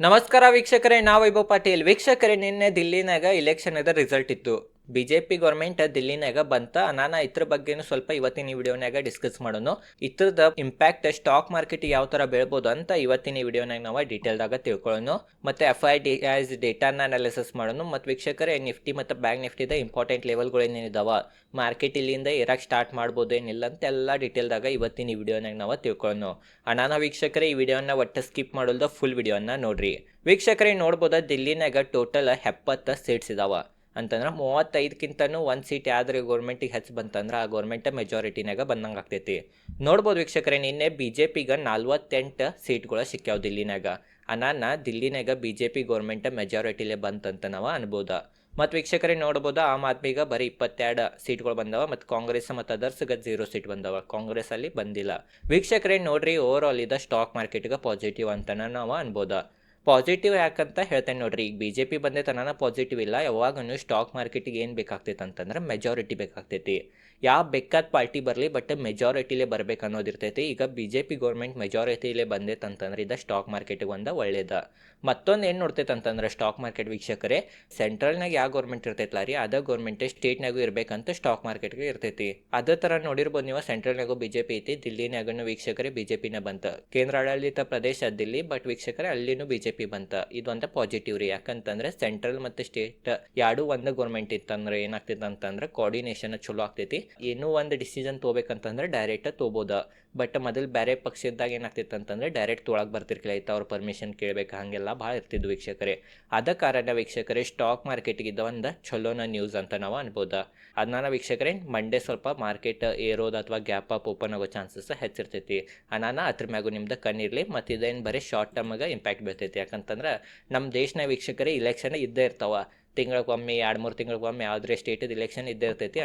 ನಮಸ್ಕಾರ ವೀಕ್ಷಕರೇ ನಾವು ವೈಭವ್ ಪಾಟೀಲ್. ವೀಕ್ಷಕರೇ ನಿನ್ನೆ ದಿಲ್ಲಿನಾಗ ಇಲೆಕ್ಷನ್ ಅದ ರಿಸಲ್ಟ್ ಇತ್ತು. ಬಿ ಜೆ ಪಿ ಗೌರ್ಮೆಂಟ್ ದಿಲ್ಲಿನಾಗ ಬಂತ. ನಾನು ಇದ್ರ ಬಗ್ಗೆನೂ ಸ್ವಲ್ಪ ಇವತ್ತಿನ ಈ ವಿಡಿಯೋನಾಗ ಡಿಸ್ಕಸ್ ಮಾಡೋಣ ಇದ್ರದ ಇಂಪ್ಯಾಕ್ಟ್ ಸ್ಟಾಕ್ ಮಾರ್ಕೆಟ್ ಯಾವ ಥರ ಬೆಳಬಹುದು ಅಂತ ಇವತ್ತಿನ ಈ ವಿಡಿಯೋನಾಗ ನಾವು ಡೀಟೇಲ್ದಾಗ ತಿಳ್ಕೊಳ್ಳೋಣ ಮತ್ತೆ ಎಫ್ ಐ ಡಿ ಐಸ್ ಡೇಟಾನ ಅನಾಲಿಸಿಸ್ ಮಾಡೋಣ ಮತ್ತು ವೀಕ್ಷಕರೇ, ನಿಫ್ಟಿ ಮತ್ತು ಬ್ಯಾಂಕ್ ನಿಫ್ಟಿದ ಇಂಪಾರ್ಟೆಂಟ್ ಲೆವೆಲ್ಗಳು ಏನೇನಿದಾವ? ಮಾರ್ಕೆಟ್ ಇಲ್ಲಿಂದ ಇರಕ್ಕೆ ಸ್ಟಾರ್ಟ್ ಮಾಡ್ಬೋದು ಏನಿಲ್ಲ ಅಂತ ಎಲ್ಲ ಡೀಟೇಲ್ದಾಗ ಇವತ್ತಿನ ಈ ವಿಡಿಯೋನಾಗ ನಾವು ತಿಳ್ಕೊಳ್ಳೋಣ ಅನಾನ ವೀಕ್ಷಕರೇ, ಈ ವಿಡಿಯೋನ ಒಟ್ಟು ಸ್ಕಿಪ್ ಮಾಡೋಲ್ದ ಫುಲ್ ವಿಡಿಯೋನ ನೋಡ್ರಿ. ವೀಕ್ಷಕರೇ, ನೋಡ್ಬೋದ ದಿಲ್ಲಿನಾಗ ಟೋಟಲ್ ಎಪ್ಪತ್ತು ಸೀಟ್ಸ್ ಇದಾವ. ಅಂತಂದ್ರೆ ಮೂವತ್ತೈದಕ್ಕಿಂತನೂ ಒಂದು ಸೀಟ್ ಯಾವ್ದ್ರಿ ಗೌರ್ಮೆಂಟಿಗೆ ಹೆಚ್ಚು ಬಂತಂದ್ರೆ ಆ ಗೌರ್ಮೆಂಟ್ ಮೆಜಾರಿಟಿನಾಗ ಬಂದಂಗೆ ಆಗ್ತೈತಿ. ನೋಡ್ಬೋದು ವೀಕ್ಷಕರೇ, ನಿನ್ನೆ ಬಿ ಜೆ ಪಿಗೆ ನಲ್ವತ್ತೆಂಟು ಸೀಟ್ಗಳು ಸಿಕ್ಕ್ಯಾವ ದಿಲ್ಲಿನಾಗ. ಅನಾನ ದಿಲ್ಲಿನಾಗ ಬಿ ಜೆ ಪಿ ಗೌರ್ಮೆಂಟ್ ಮೆಜಾರಿಟಿಲೇ ಬಂತಂತ ನಾವು ಅನ್ಬೋದು. ಮತ್ತು ವೀಕ್ಷಕರೇ, ನೋಡ್ಬೋದು ಆಮ್ ಆದ್ಮಿಗೆ ಬರೀ ಇಪ್ಪತ್ತೆರಡು ಸೀಟ್ಗಳು ಬಂದವ ಮತ್ತು ಕಾಂಗ್ರೆಸ್ ಮತ್ತು ಅದರ್ಸ್ಗೆ ಜೀರೋ ಸೀಟ್ ಬಂದವ. ಕಾಂಗ್ರೆಸ್ ಅಲ್ಲಿ ಬಂದಿಲ್ಲ. ವೀಕ್ಷಕರೇ, ನೋಡ್ರಿ ಓವರ್ ಆಲ್ ಇದ ಸ್ಟಾಕ್ ಮಾರ್ಕೆಟ್ಗೆ ಪಾಸಿಟಿವ್ ಅಂತನ ನಾವು ಅನ್ಬೋದ. ಪಾಸಿಟಿವ್ ಯಾಕಂತ ಹೇಳ್ತೇನೆ ನೋಡ್ರಿ. ಈಗ ಬಿ ಜೆ ಪಿ ಬಂದೈತೆ ನಾನು ಪಾಸಿಟಿವ್ ಇಲ್ಲ ಯಾವಾಗೂ ಸ್ಟಾಕ್ ಮಾರ್ಕೆಟಿಗೆ ಏನು ಬೇಕಾಗ್ತೈತೆ ಅಂತಂದ್ರೆ ಮೆಜಾರಿಟಿ ಬೇಕಾಗ್ತೈತಿ. ಯಾವ ಬೇಕಾದ ಪಾರ್ಟಿ ಬರಲಿ ಬಟ್ ಮೆಜಾರಿಟಿಲೇ ಬರಬೇಕು ಅನ್ನೋದಿರ್ತೈತಿ. ಈಗ ಬಿ ಜೆ ಪಿ ಗೌರ್ಮೆಂಟ್ ಮೆಜಾರಿಟಿಲೇ ಬಂದೈತೆ ಅಂತಂದ್ರೆ ಇದು ಸ್ಟಾಕ್ ಮಾರ್ಕೆಟಿಗೆ ಒಂದು ಒಳ್ಳೇದ. ಮತ್ತೊಂದು ಏನು ನೋಡ್ತೈತೆ ಅಂತಂದ್ರೆ ಸ್ಟಾಕ್ ಮಾರ್ಕೆಟ್ ವೀಕ್ಷಕರೇ ಸೆಂಟ್ರಲ್ನಾಗ ಯಾವ ಗೌರ್ಮೆಂಟ್ ಇರ್ತೈತಲ್ಲ ರೀ? ಅದ ಗೌರ್ಮೆಂಟೇ ಸ್ಟೇಟ್ನಾಗೂ ಇರಬೇಕಂತ ಸ್ಟಾಕ್ ಮಾರ್ಕೆಟ್ಗೆ ಇರ್ತೈತಿ. ಅದೇ ಥರ ನೋಡಿರ್ಬೋದು ನೀವು. ಸೆಂಟ್ರಲ್ನಾಗೂ ಬಿ ಜೆ ಪಿ ಐತಿ ದಿಲ್ಲಿನಾಗೂ ವೀಕ್ಷಕರೇ ಬಿ ಜೆ ಪಿನ ಬಂತ. ಕೇಂದ್ರಾಡಳಿತ ಪ್ರದೇಶ ದಿಲ್ಲಿ ಬಟ್ ವೀಕ್ಷಕರೇ ಅಲ್ಲಿನೂ ಬಿ ಜೆ ಪಿ ಬಂತ. ಇದೊಂದು ಪಾಸಿಟಿವ್ ರೀ. ಯಾಕಂತಂದ್ರೆ ಸೆಂಟ್ರಲ್ ಮತ್ತು ಸ್ಟೇಟ್ ಎರಡು ಒಂದು ಗೌರ್ಮೆಂಟ್ ಇತ್ತಂದ್ರೆ ಏನಾಗ್ತೈತೆ ಅಂತಂದ್ರೆ ಕೋಆರ್ಡಿನೇಷನ್ ಚಲೋ ಆಗ್ತೈತಿ. ಏನೋ ಒಂದು ಡಿಸಿಷನ್ ತೊಗೋಬೇಕಂತಂದ್ರೆ ಡೈರೆಕ್ಟ್ ತೊಗೋಬೋದ. ಬಟ್ ಮೊದಲು ಬೇರೆ ಪಕ್ಷದಾಗ ಏನಾಗ್ತಿತ್ತು ಅಂತಂದ್ರೆ ಡೈರೆಕ್ಟ್ ತೊಳಗೆ ಬರ್ತಿರ್ಕಿಲ್ಲ. ಆಯ್ತು ಅವ್ರ ಪರ್ಮಿಷನ್ ಕೇಳಬೇಕು, ಹಾಗೆಲ್ಲ ಭಾಳ ಇರ್ತಿದ್ವು ವೀಕ್ಷಕರೇ. ಅದ ಕಾರಣ ವೀಕ್ಷಕರೇ ಸ್ಟಾಕ್ ಮಾರ್ಕೆಟ್ಗೆ ಒಂದು ಚಲೋನ ನ್ಯೂಸ್ ಅಂತ ನಾವು ಅನ್ಬೋದು. ಅದನ್ನ ವೀಕ್ಷಕರೇ ಮಂಡೇ ಸ್ವಲ್ಪ ಮಾರ್ಕೆಟ್ ಏರೋದು ಅಥವಾ ಗ್ಯಾಪ್ ಅಪ್ ಓಪನ್ ಆಗೋ ಚಾನ್ಸಸ್ ಹೆಚ್ಚಿರ್ತೈತಿ. ಅನಾನ ಅದ್ರ ಮ್ಯಾಗು ನಿಮ್ದು ಕಣ್ಣಿರಲಿ ಮತ್ತು ಇದೇನು ಬರೀ ಶಾರ್ಟ್ ಟರ್ಮ್ಗೆ ಇಂಪ್ಯಾಕ್ಟ್ ಬೀಳ್ತೈತಿ. ಯಾಕಂತಂದ್ರೆ ನಮ್ಮ ದೇಶನ ವೀಕ್ಷಕರೇ ಇಲೆಕ್ಷನ್ ಇದ್ದೇ ಇರ್ತಾವ. ತಿಂಗಳಿಗೊಮ್ಮೆ, ಎರಡು ಮೂರು ತಿಂಗಳಿಗೊಮ್ಮೆ ಯಾವುದೇ ಸ್ಟೇಟದ ಇಲೆಕ್ಷನ್ ಇದ್ದೇ ಇರ್ತೈತಿ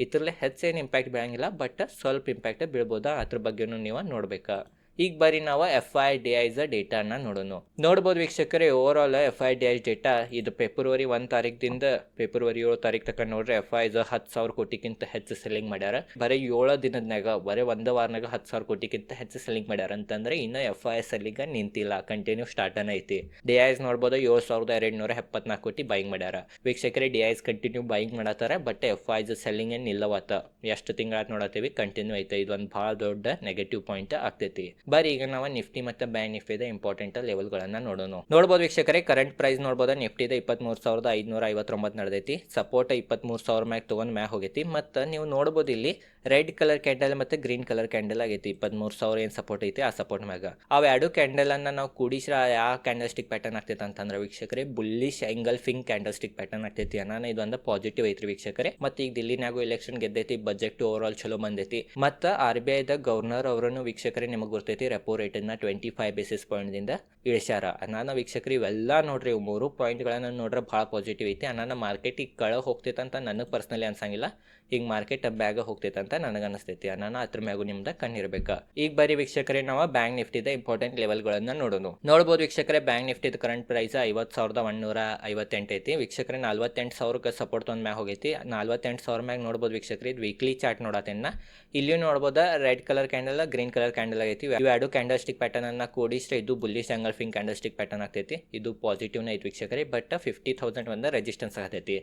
ಇದ್ರಲ್ಲೇ ಹೆಚ್ಚೇನು ಇಂಪ್ಯಾಕ್ಟ್ ಬೀಳಂಗಿಲ್ಲ ಬಟ್ ಸ್ವಲ್ಪ ಇಂಪ್ಯಾಕ್ಟ್ ಬೀಳ್ಬೋದಾ? ಅದ್ರ ಬಗ್ಗೆನೂ ನೀವು ನೋಡ್ಬೇಕಾ. ಈಗ ಬರೀ ನಾವು ಎಫ್ ಐ ಡಿ ಐಸ್ ಡೇಟಾನ ನೋಡೋಣ ನೋಡ್ಬೋದು ವೀಕ್ಷಕರೇ over all F I D Is data, ಇದು ಫೆಬ್ರವರಿ ಒಂದು ತಾರೀಕಿಂದ ಫೆಬ್ರವರಿ ಏಳು ತಾರೀಕು ತನಕ ನೋಡ್ರಿ ಎಫ್ ಐಸ್ ಹತ್ತು ಸಾವಿರ ಕೋಟಿಗಿಂತ ಹೆಚ್ಚು ಸೆಲ್ಲಿಂಗ್ ಮಾಡ್ಯಾರ. ಬರೀ ಏಳು ದಿನದ್ನಾಗ ಬರೀ ಒಂದ ವಾರನಾಗ ಹತ್ತು ಸಾವಿರ ಕೋಟಿಗಿಂತ ಹೆಚ್ಚು ಸೆಲ್ಲಿಂಗ್ ಮಾಡ್ಯಾರ. ಅಂತಂದ್ರೆ ಇನ್ನು ಎಫ್ ಐ ಎಸ್ ಅಲ್ಲಿಗ ನಿಂತಿಲ್ಲ ಕಂಟಿನ್ಯೂ ಸ್ಟಾರ್ಟನ ಐತಿ. ಡಿ ಐಸ್ ನೋಡ್ಬೋದು ಏಳು ಸಾವಿರದ ಎರಡು ನೂರ ಎಪ್ಪತ್ನಾಲ್ಕು ಕೋಟಿ ಬೈಂಗ್ ಮಾಡ್ಯಾರ. ವೀಕ್ಷಕರೇ ಡಿ ಐಸ್ ಕಂಟಿನ್ಯೂ ಬೈಂಗ್ ಮಾಡತ್ತಾರ ಬಟ್ ಎಫ್ ಐಸ್ ಸೆಲ್ಲಿಂಗ್ ಏನ್ ನಿಲ್ಲವತ್ತ ಎಷ್ಟು ತಿಂಗಳ ನೋಡತ್ತೀವಿ ಕಂಟಿನ್ಯೂ ಐತೆ. ಇದೊಂದು ಭಾಳ ದೊಡ್ಡ ನೆಗೆಟಿವ್ ಪಾಯಿಂಟ್ ಆಗ್ತೈತಿ. ಬರೀ ಈಗ ನಾವು ನಿಫ್ಟಿ ಮತ್ತು ಬ್ಯಾಂಕ್ ನಿಫ್ಟಿದ ಇಂಪಾರ್ಟೆಂಟ್ ಲೆವೆಲ್ಗಳನ್ನ ನೋಡೋಣ. ನೋಡ್ಬೋದು ವೀಕ್ಷಕರೇ ಕರೆಂಟ್ ಪ್ರೈಸ್ ನೋಡ್ಬೋದು? ನಿಫ್ಟಿದ ಇಪ್ಪತ್ತ್ಮೂರು ಸಾವಿರದ ಐದುನೂರ ಐವತ್ತೊಂಬತ್ತು ನಡೆದೈತಿ. ಸಪೋರ್ಟ್ ಇಪ್ಪತ್ತ್ಮೂರು ಸಾವಿರ ಮ್ಯಾಗ ತೊಗೊಂಡು ಮ್ಯಾಗ ಹೋಗೈತಿ. ಮತ್ತು ನೀವು ನೋಡ್ಬೋದು ಇಲ್ಲಿ ರೆಡ್ ಕಲರ್ ಕ್ಯಾಂಡಲ್ ಮತ್ತು ಗ್ರೀನ್ ಕಲರ್ ಕ್ಯಾಂಡಲ್ ಆಗೈತಿ. ಇಪ್ಪತ್ತ್ಮೂರು ಸಾವಿರ ಏನು ಸಪೋರ್ಟ್ ಐತಿ, ಆ ಸಪೋರ್ಟ್ ಮ್ಯಾಗ. ಎರಡು ಕ್ಯಾಂಡಲನ್ನು ನಾವು ಕೂಡಿಸ್ರ ಯಾವ ಕ್ಯಾಂಡಲ್ ಸ್ಟಿಕ್ ಪ್ಯಾಟರ್ನ್ ಆಗ್ತೈತೆ ಅಂತಂದ್ರೆ ವೀಕ್ಷಕರೇ bullish engulfing candlestick pattern ಆಗ್ತೈತಿ ಅನ್ನೋ. ಇದೊಂದು ಪಾಸಿಟಿವ್ ಐತ್ರಿ ವೀಕ್ಷಕರೇ. ಮತ್ತು ಈಗ ದಿಲ್ಲಿನಾಗೂ ಎಲೆಕ್ಷನ್ ಗೆದ್ದೈತಿ ಬಜೆಟ್ ಓವರ್ ಆಲ್ ಚಲೋ ಬಂದೈತಿ. ಮತ್ತು ಆರ್ ಬಿ ಐದ ಗವರ್ನರ್ ಅವರನ್ನು ವೀಕ್ಷಕರೇ ನಿಮಗೆ ಗೊತ್ತೈತಿ. ರೆಪೋ ರೇಟನ್ನು ಟ್ವೆಂಟಿ ಫೈವ್ ಬೇಸಿಸ್ ಪಾಯಿಂಟ್ದಿಂದ ಇಳಿಸ್ಯಾರ. ನಾನು ವೀಕ್ಷಕರು ಇವೆಲ್ಲ ನೋಡ್ರಿ, ಇವು ಮೂರು ಪಾಯಿಂಟ್ಗಳನ್ನು ನೋಡ್ರೆ ಭಾಳ ಪಾಸಿಟಿವ್ ಐತಿ. ನಾನು ಮಾರ್ಕೆಟಿಗೆ ಕಳ ಹೋಗ್ತೈತೆ ಅಂತ ನನಗೆ ಪರ್ಸ್ನಲಿ ಅನ್ಸಂಗಿಲ್ಲ. ಈಗ ಮಾರ್ಕೆಟ್ ಬ್ಯಾಗ ಹೋಗ್ತೈತೆ ಅಂತ ನನಗೆ ಅನಿಸ್ತೈತಿ. ನಾನು ಅದ್ರ ಮ್ಯಾಗು ನಿಮ್ದು ಕಣ್ಣಿರ್ಬೇಕು. ಈಗ ಬರೀ ವೀಕ್ಷಕರೇ, ನಾವು ಬ್ಯಾಂಕ್ ನಿಫ್ಟಿದ ಇಂಪಾರ್ಟೆಂಟ್ ಲೆವೆಲ್ಗಳನ್ನು ನೋಡೋದು ನೋಡ್ಬೋದು ವೀಕ್ಷಕರೇ ಬ್ಯಾಂಕ್ ನಿಫ್ಟಿದ ಕರೆಂಟ್ ಪ್ರೈಸ್ ಐವತ್ತು ಸಾವಿರದ ಒಂದೂರ ಐವತ್ತೆಂಟು ಐತಿ. ವೀಕ್ಷಕರೇ, ನಲ್ವತ್ತೆಂಟು ಸಾವಿರಕ್ಕೆ ಸಪೋರ್ಟ್ ಒಂದು ಮ್ಯಾಗ ಹೋಗೈತಿ. ನಲ್ವತ್ತೆಂಟು ಸಾವಿರ ಮ್ಯಾಗ ನೋಡ್ಬೋದು ವೀಕ್ಷಕರೇ, ಇದು ವೀಕ್ಲಿ ಚಾರ್ಟ್ ನೋಡತ್ತೇನ ಇಲ್ಲಿಯೂ ನೋಡ್ಬೋದು red colour candle green colour candle ಆಗೈತಿ. ಇವು ಎರಡು ಕ್ಯಾಂಡಲ್ ಸ್ಟಿಕ್ ಪ್ಯಾಟರ್ನ್ ಅನ್ನ ಕೂಡಿಸ್ರೆ ಇದು ಬುಲ್ಲಿಶ್ ಫಿಂಗ್ ಕ್ಯಾಂಡಲ್ ಸ್ಟಿಕ್ ಪ್ಯಾಟರ್ನ್ ಆಗ್ತೈತಿ. ಇದು ಪಾಸಿಟಿವ್ನ ಐತಿ ವೀಕ್ಷಕರೇ ಬಟ್ ಫಿಫ್ಟಿ ತೌಸಂಡ್ ಒಂದು ರೆಜಿಸ್ಟೆನ್ಸ್ ಆಗತೈತಿ.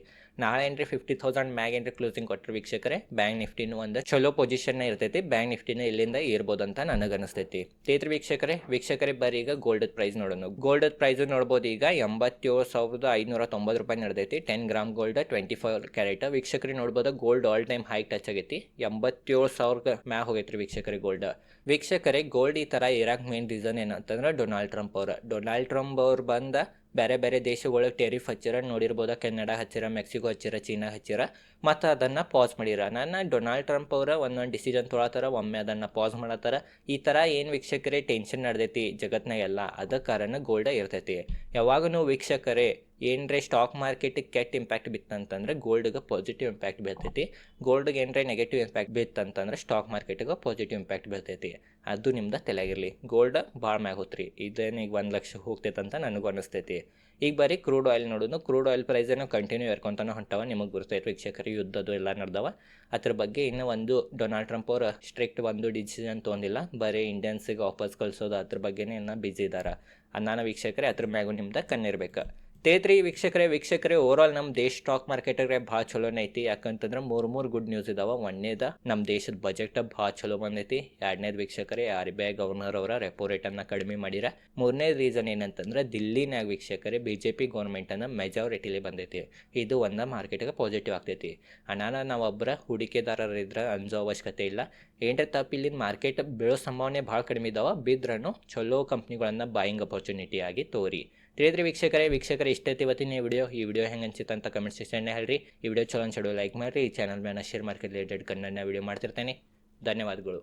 ನಾಳೆ ಏನ್ರಿ ಫಿಫ್ಟಿ ತೌಸಂಡ್ ಮ್ಯಾಗ ಏನ್ರಿ ಕ್ಲೋಸಿಂಗ್ ಕೊಟ್ಟರೆ ವೀಕ್ಷಕರೇ? ಬ್ಯಾಂಕ್ ನಿಫ್ಟಿನೂ ಒಂದು ಚಲೋ ಪೊಸಿಷನ್ ಇರ್ತೈತಿ. ಬ್ಯಾಂಕ್ ನಿಫ್ಟಿನ ಇಲ್ಲಿಂದ ಏರ್ಬೋದು ಅಂತ ನನಗೆ ಅನಿಸ್ತೈತಿ ತೇತ್ರಿ ವೀಕ್ಷಕರೇ ವೀಕ್ಷಕರೇ ಬರೀ ಈಗ ಗೋಲ್ಡ್ ಪ್ರೈಸ್ ನೋಡೋಣ. ಗೋಲ್ಡ್ ಪ್ರೈಸ್ ನೋಡ್ಬೋದು ಈಗ ಎಂಬತ್ತೇಳು ಸಾವಿರದ ಐನೂರ ತೊಂಬತ್ತು ರೂಪಾಯಿ ನಡೆದೈತಿ. Ten gram gold twenty four carat ವೀಕ್ಷಕರೇ ನೋಡ್ಬೋದು gold all time high touch ಆಗೈತಿ. ಎಂಬತ್ತೇಳು ಸಾವಿರ ಮ್ಯಾಗ ಹೋಗೈತ್ರಿ ವೀಕ್ಷಕರೇ ಗೋಲ್ಡ್ ವೀಕ್ಷಕರೇ ಗೋಲ್ಡ್ ಈ ಥರ ಇರಾಕ್ ಮೇನ್ ರೀಸನ್ ಏನಂತಂದ್ರೆ ಡೊನಾಲ್ಡ್ ಟ್ರಂಪ್ ಅವ್ರ ಡೊನಾಲ್ಡ್ ಟ್ರಂಪ್ ಅವ್ರು ಬಂದ ಬೇರೆ ಬೇರೆ ದೇಶಗಳಿಗೆ ಟೆರಿಫ್ ಹಚ್ಚಿರ, ನೋಡಿರ್ಬೋದ ಕೆನಡಾ ಹಚ್ಚಿರ, ಮೆಕ್ಸಿಕೋ ಹಚ್ಚಿರ, ಚೀನಾ ಹಚ್ಚಿರ, ಮತ್ತು ಅದನ್ನು ಪಾಸ್ ಮಾಡಿರ. ನನ್ನ ಡೊನಾಲ್ಡ್ ಟ್ರಂಪ್ ಅವರ ಒಂದೊಂದು ಡಿಸಿಷನ್ ತೊಗೊಳತ್ತಾರ ಒಮ್ಮೆ ಅದನ್ನು ಪಾಸ್ ಮಾಡತ್ತಾರ ಈ ಥರ ಏನು ವೀಕ್ಷಕರೇ ಟೆನ್ಷನ್ ನಡೆದೈತಿ ಜಗತ್ತಿನಾಗೆಲ್ಲ ಅದ ಕಾರಣ ಗೋಲ್ಡ ಇರ್ತೈತಿ. ಯಾವಾಗೂ ವೀಕ್ಷಕರೇ ಏನರೇ ಸ್ಟಾಕ್ ಮಾರ್ಕೆಟಿಗೆ ಕೆಟ್ಟ ಇಂಪ್ಯಾಕ್ಟ್ ಬಿತ್ತಂತಂದ್ರೆ ಗೋಲ್ಡ್ಗೆ ಪಾಸಿಟಿವ್ ಇಂಪ್ಯಾಕ್ಟ್ ಬೀಳ್ತೈತಿ. ಗೋಲ್ಡ್ಗೆ ಏನರೇ ನೆಗೆಟಿವ್ ಇಂಪ್ಯಾಕ್ಟ್ ಬಿತ್ತಂತಂದ್ರೆ ಸ್ಟಾಕ್ ಮಾರ್ಕೆಟಿಗೆ ಪಾಸಿಟಿವ್ ಇಂಪ್ಯಾಕ್ಟ್ ಬೀಳ್ತೈತಿ. ಅದು ನಿಮ್ದು ತಲೆಯಾಗಿರಲಿ. ಗೋಲ್ಡ್ ಭಾಳ ಮ್ಯಾಗ ಹೋತ್ರಿ. ಇದೇನು ಈಗ ಒಂದು ಲಕ್ಷ ಹೋಗ್ತೈತೆ ಅಂತ ನನಗೂ ಅನಿಸ್ತೈತಿ. ಈಗ ಬರೀ ಕ್ರೂಡ್ ಆಯಿಲ್ ನೋಡೋದು ಕ್ರೂಡ್ ಆಯಿಲ್ ಪ್ರೈಸನ್ನು ಕಂಟಿನ್ಯೂ ಇರ್ಕೊಂತಾನೆ ಹೊಂಟವ ನಿಮಗೆ ಗುರ್ತೈತೆ ವೀಕ್ಷಕರು, ಯುದ್ಧದ್ದು ಎಲ್ಲ ನಡೆದವ. ಅದ್ರ ಬಗ್ಗೆ ಇನ್ನೂ ಒಂದು ಡೊನಾಲ್ಡ್ ಟ್ರಂಪ್ ಅವರು ಸ್ಟ್ರಿಕ್ಟ್ ಒಂದು ಡಿಸಿಷನ್ ತೊಗೊಂಡಿಲ್ಲ. ಬರೀ ಇಂಡಿಯನ್ಸಿಗೆ ವಾಪಸ್ ಕಳಿಸೋದು ಅದ್ರ ಬಗ್ಗೆನೇ ಇನ್ನೂ ಬಿಜಿ ಇದ್ದಾರೆ ನಾನು ವೀಕ್ಷಕರೇ, ಅದ್ರ ಮ್ಯಾಗೂ ನಿಮ್ದು ಕಣ್ಣಿರ್ಬೇಕು. ತೇತ್ರಿ ವೀಕ್ಷಕರೇ ವೀಕ್ಷಕರೇ ಓವರಾಲ್ ನಮ್ಮ ದೇಶ ಸ್ಟಾಕ್ ಮಾರ್ಕೆಟ್ಗೆ ಭಾಳ ಚಲೋನೇ ಐತಿ. ಯಾಕಂತಂದ್ರೆ ಮೂರು ಮೂರು ಗುಡ್ ನ್ಯೂಸ್ ಇದಾವ. ಒಂದೇದ ನಮ್ಮ ದೇಶದ ಬಜೆಟ್ ಭಾಳ ಚಲೋ ಬಂದೈತಿ. ಎರಡನೇದು ವೀಕ್ಷಕರೇ ಆರ್ ಬಿ ಐ ಗವರ್ನರ್ ಅವರ ರೆಪೋ ರೇಟನ್ನು ಕಡಿಮೆ ಮಾಡಿರ. ಮೂರನೇ ರೀಸನ್ ಏನಂತಂದ್ರೆ ದಿಲ್ಲಿನಾಗ ವೀಕ್ಷಕರೇ ಬಿ ಜೆ ಪಿ ಗೌರ್ಮೆಂಟನ್ನು ಮೆಜಾರಿಟಿಲಿ ಬಂದೈತಿ. ಇದು ಒಂದು ಮಾರ್ಕೆಟ್ಗೆ ಪಾಸಿಟಿವ್ ಆಗ್ತೈತಿ. ಅನಾನ ನಾವೊಬ್ಬರ ಹೂಡಿಕೆದಾರರಿದ್ರೆ ಅಂಜೋ ಅವಶ್ಯಕತೆ ಇಲ್ಲ. ಏನರ ತಪ್ಪು ಇಲ್ಲಿಂದ ಮಾರ್ಕೆಟ್ ಬೀಳೋ ಸಂಭಾವನೆ ಭಾಳ ಕಡಿಮೆ ಇದಾವೆ. ಬಿದ್ರೂ ಚಲೋ ಕಂಪ್ನಿಗಳನ್ನು ಬಾಯಿಂಗ್ ಅಪರ್ಚುನಿಟಿ ಆಗಿ ತೋರಿ. ತಿಳಿದ್ರಿ ವೀಕ್ಷಕರೇ ವೀಕ್ಷಕರೇ ಇಷ್ಟೈತಿ ಇವತ್ತಿನ ಈ ವಿಡಿಯೋ ಈ ವಿಡಿಯೋ ಹೆಂಗೆ ಅನ್ಸಿತ್ತು ಅಂತ ಕಮೆಂಟ್ ಸೆಕ್ಷನ್ನೇ ಹೇಳ್ರಿ. ಈ ವಿಡಿಯೋ ಚಲೋ ಅನ್ಸೋಡು ಲೈಕ್ ಮಾಡಿರಿ. ಈ ಚಾನಲ್ ಮೇಲೆ share market related Kannada video ಮಾಡ್ತಿರ್ತೇನೆ. ಧನ್ಯವಾದಗಳು.